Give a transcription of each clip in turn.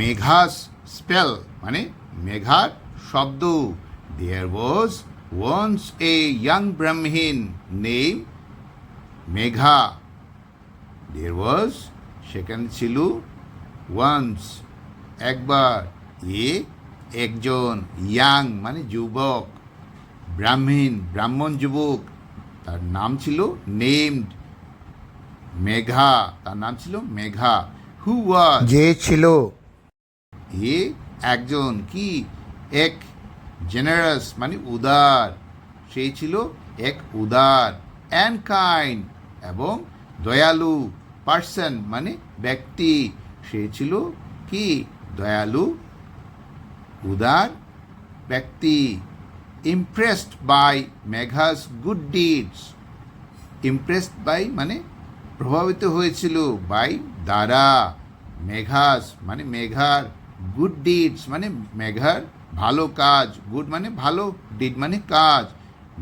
মেঘাস spell মানে মেঘার শব্দ। There was once a young Brahmin name Megha there was সেখানে ছিল ওয়ান্স একবার এ একজন ইয়াং মানে যুবক ব্রাহ্মীণ ব্রাহ্মণ যুবক। তার নাম ছিল নেমড মেঘা তার নাম ছিল মেঘা হু যে ছিল এ একজন কি? এক জেনারাস মানে উদার। সে ছিল এক উদার অ্যান্ড কাইন্ড এবং দয়ালু পার্সন মানে ব্যক্তি। সে ছিল কি? দয়ালু, উদার ব্যক্তি। Impressed by Megha's good deeds impressed by মানে প্রভাবিত হয়েছিল বাই দ্বারা। মেঘাস মানে মেঘার গুড ডিডস মানে মেঘার ভালো কাজ গুড মানে ভালো ডিড মানে কাজ।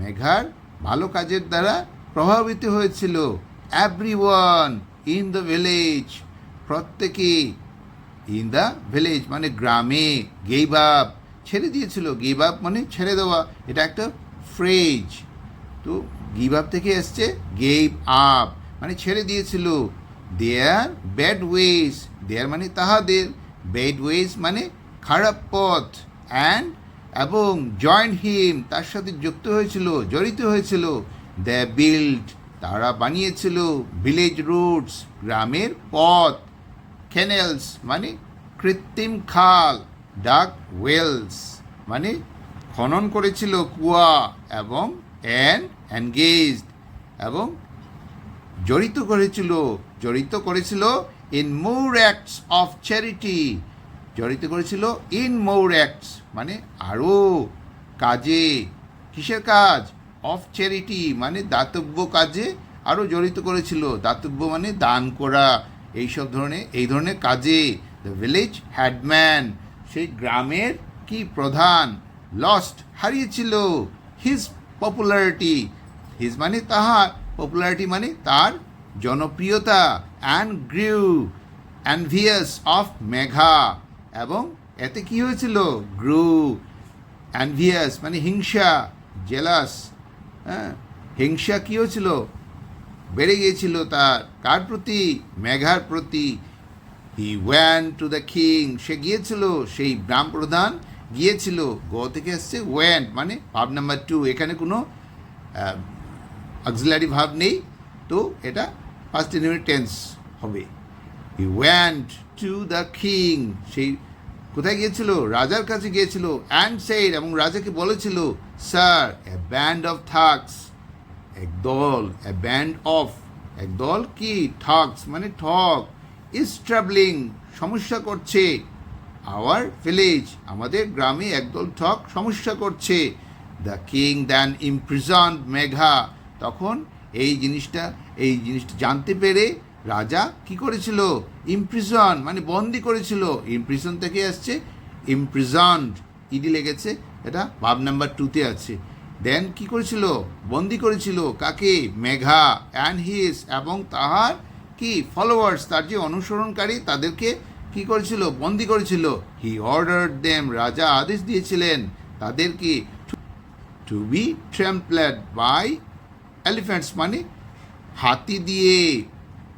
মেঘার ভালো কাজের দ্বারা প্রভাবিত হয়েছিল every one in the village প্রত্যেকে ইন দ্য ভিলেজ মানে গ্রামে গেইব আপ ছেড়ে দিয়েছিল। গেইব আপ মানে ছেড়ে দেওয়া, এটা একটা ফ্রেজ তো গিভ আপ থেকে এসছে গেইভ আপ মানে ছেড়ে দিয়েছিল। দেয়ার ব্যাড ওয়েজ দেয়ার মানে তাহাদের ব্যাড ওয়েজ মানে খারাপ পথ অ্যান্ড এবং জয়েন্ট হিম তার সাথে যুক্ত হয়েছিল, জড়িত হয়েছিল। দ্য বিল্ড তারা বানিয়েছিল ভিলেজ রুটস গ্রামের পথ। ক্যানেলস মানে কৃত্রিম খাল ডাক ওয়েলস মানে খনন করেছিল কুয়া এবং অ্যান্ড এনগেজড এবং জড়িত করেছিল জড়িত করেছিল in more acts of charity জড়িত করেছিল ইন মোর অ্যাক্টস মানে আরও কাজে। কিসের কাজ? অফ চ্যারিটি মানে দাতব্য কাজে আরও জড়িত করেছিল। দাতব্য মানে দান করা, এইসব ধরনের, এই ধরনের কাজে। দ্য ভিলেজ হ্যাডম্যান সেই গ্রামের কি প্রধান? লস্ট হারিয়েছিল। হিজ পপুলারিটি হিজ মানে তাহার পপুলারিটি মানে তার জনপ্রিয়তা and grew envious of Megha এবং এতে কি হয়েছিল? গ্রু অ্যানভিয়াস মানে হিংসা জেলাস হ্যাঁ? হিংসা কী হয়েছিল? বেড়ে গিয়েছিল তার। কার প্রতি? মেঘার প্রতি। He went to the king সে গিয়েছিল, সেই গ্রাম প্রধান গিয়েছিল। গ থেকে এসছে ওয়ান মানে ভাব নাম্বার টু এখানে কোনো অক্সিলারি ভাব নেই। তো এটা ফার্স্ট ইউনিট টেন্স হবে। He want to the king সেই কোথায় গিয়েছিল? রাজার কাছে গিয়েছিল অ্যান্ড সেইড এবং রাজাকে বলেছিল sir a band of thugs এক দল এ ব্যান্ড অফ এক দল কি? ঠকস মানে ঠক ইজ ট্রাভেলিং সমস্যা করছে। আওয়ার ভিলেজ আমাদের গ্রামে একদল ঠক সমস্যা করছে। The king then imprison Megha তখন এই জিনিসটা এই জিনিসটা জানতে পেরে রাজা কি করেছিল? ইমপ্রিজন মানে বন্দি করেছিল। ইমপ্রিজন থেকে আসছে। ইমপ্রিজন্ড ইডি লেগেছে। এটা ভাব নাম্বার টুতে আছে। দেন কি করেছিল? বন্দি করেছিল। কাকে? মেঘা। অ্যান্ড হিস এবং তাহার কি? ফলোয়ার্স তার যে অনুসরণকারী, তাদেরকে কি করেছিল? বন্দি করেছিল। হি অর্ডার দেম রাজা আদেশ দিয়েছিলেন তাদেরকে to be trampled by elephants মানে হাতি দিয়ে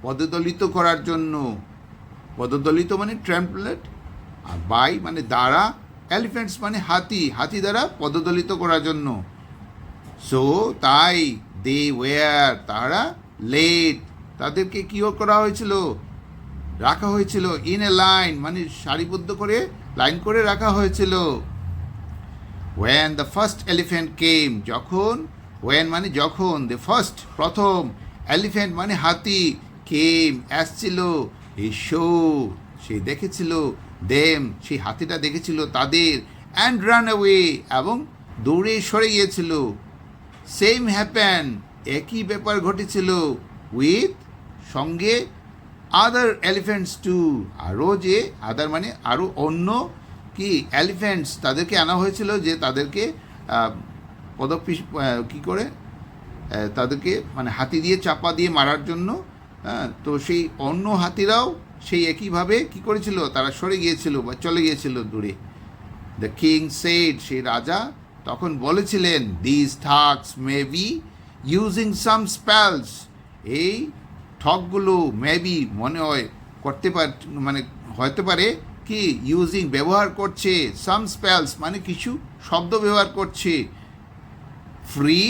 পদদলিত করার জন্য। পদদলিত মানে ট্রেম্পলেট, আর বাই মানে দ্বারা, এলিফ্যান্টস মানে হাতি হাতি দ্বারা পদদলিত করার জন্য। সো তাই দে ওয়ার তারা লেট তাদেরকে কী করা হয়েছিল? রাখা হয়েছিল ইন এ লাইন মানে সারিবদ্ধ করে লাইন করে রাখা হয়েছিল। When the first elephant came যখন ওয়েন মানে যখন দ্য ফার্স্ট প্রথম। এলিফ্যান্ট মানে হাতি। কেম আসছিল? এই শো। সে দেখেছিল দেম সেই হাতিটা দেখেছিল তাদের। অ্যান্ড রান অ্যাওয়ে এবং দৌড়ে সরে গিয়েছিল। সেম হ্যাপেন একই ব্যাপার ঘটেছিল উইথ সঙ্গে আদার এলিফ্যান্টস টু আরও যে আদার মানে আরও অন্য কি এলিফ্যান্টস তাদেরকে আনা হয়েছিল যে তাদেরকে পদপিস কী করে? তাদেরকে মানে হাতি দিয়ে, চাপা দিয়ে মারার জন্য হ্যাঁ তো সেই অন্য হাতিরাও সেই একইভাবে কি করেছিল? তারা সরে গিয়েছিল বা চলে গিয়েছিল দূরে। দ্য কিং সেড সেই রাজা তখন বলেছিলেন this thugs may be using some spells এই ঠকগুলো মেবি মনে হয় করতে পার মানে হতে পারে কি ইউজিং ব্যবহার করছে সাম স্প্যালস মানে কিছু শব্দ ব্যবহার করছে। ফ্রি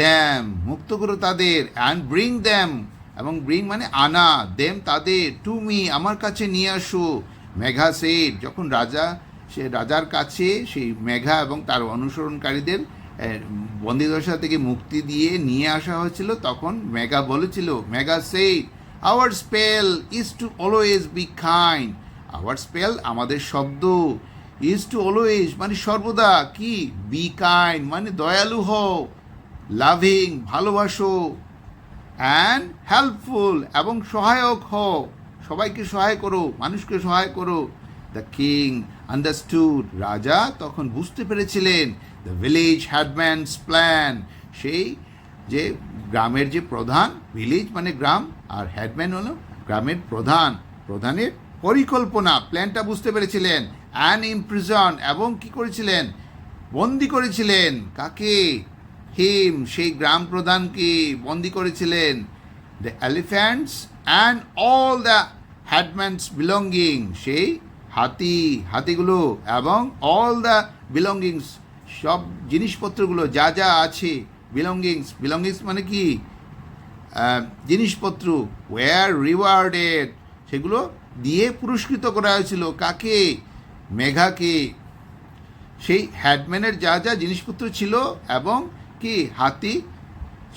দ্যাম মুক্ত করো তাদের অ্যান্ড ব্রিং দ্যাম এবং ব্রিং মানে আনা দেম তাদের টু মি আমার কাছে নিয়ে আসো। মেঘা সেট যখন রাজা, সে রাজার কাছে, সেই মেঘা এবং তার অনুসরণকারীদের বন্দিদশা থেকে মুক্তি দিয়ে নিয়ে আসা হয়েছিল, তখন মেঘা বলেছিল, Megha said our spell is to always be kind our spell আমাদের শব্দ ইজ টু অলওয়েজ মানে সর্বদা, কি? বি কাইন্ড মানে দয়ালু হও। লাভিং, ভালোবাসো অ্যান্ড হেল্পফুল এবং সহায়ক হও। সবাইকে সহায় করো, মানুষকে সহায় করো। দ্য কিং আন্ডারস্টুড রাজা তখন বুঝতে পেরেছিলেন দ্য ভিলেজ হ্যাডম্যানস প্ল্যান সেই যে গ্রামের যে প্রধান ভিলেজ মানে গ্রাম, আর হ্যাডম্যান হলো গ্রামের প্রধান। প্রধানের পরিকল্পনা প্ল্যানটা বুঝতে পেরেছিলেন। অ্যান ইমপ্রিজন এবং কি করেছিলেন? বন্দি করেছিলেন। কাকে? হিম, সেই গ্রাম প্রধানকে বন্দি করেছিলেন? The elephants and all the headmen belonging সেই হাতি, হাতিগুলো এবং অল দ্য বিলঙ্গিংস সব জিনিসপত্রগুলো যা যা আছে বিলঙ্গিংস বিলঙ্গিংস মানে কি? জিনিসপত্র ওয়ার রিওয়ার্ডেড সেগুলো দিয়ে পুরস্কৃত করা হয়েছিল। কাকে? মেঘাকে। সেই হ্যাডম্যানের যা যা জিনিসপত্র ছিল এবং কি? হাতি?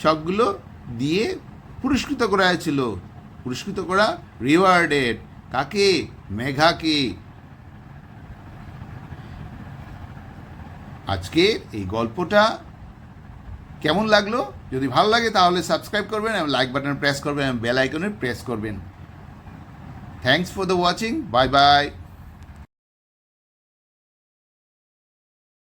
সবগুলো দিয়ে পুরস্কৃত করা হয়েছিল। পুরস্কৃত করা রিওয়ার্ডেড কাকে? মেঘাকে। আজকে এই গল্পটা কেমন লাগল? যদি ভালো লাগে তাহলে সাবস্ক্রাইব করবেন এবং লাইক বাটন প্রেস করবেন এবং বেল আইকনে প্রেস করবেন। Thanks for the watching bye bye